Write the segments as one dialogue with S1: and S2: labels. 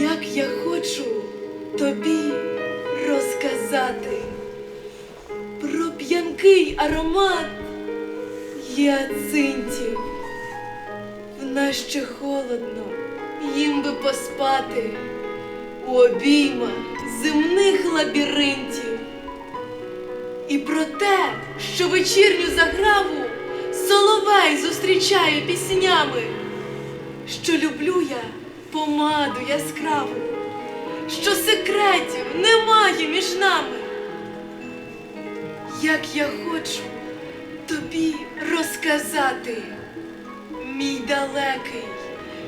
S1: Як я хочу тобі розказати про п'янкий аромат гіацинтів. В нас ще холодно, їм би поспати у обіймах земних лабіринтів. І про те, що вечірню заграву соловей зустрічає піснями, що люблю я помаду яскраву, що секретів немає між нами. Як я хочу тобі розказати, мій далекий,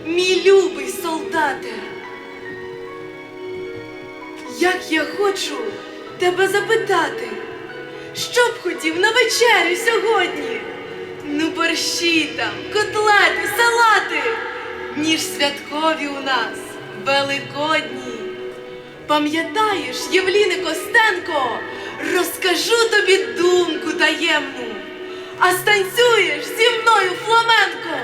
S1: мій любий солдате. Як я хочу тебе запитати, що б хотів на вечерю сьогодні? Ну, борщі там, котлети, салати, ніж святкові у нас, великодні. Пам'ятаєш, Євліни Костенко, розкажу тобі думку таємну, а станцюєш зі мною фламенко,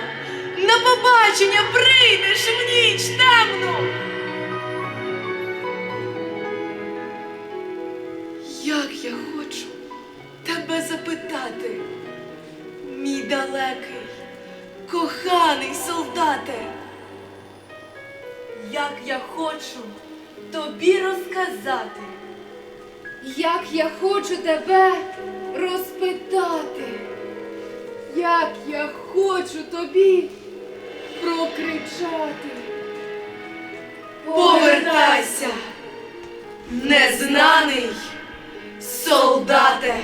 S1: на побачення прийдеш в ніч темну. Як я хочу далекий, коханий солдате, як я хочу тобі розказати,
S2: Як я хочу тебе розпитати, як я хочу тобі прокричати.
S1: повертайся, незнаний солдате.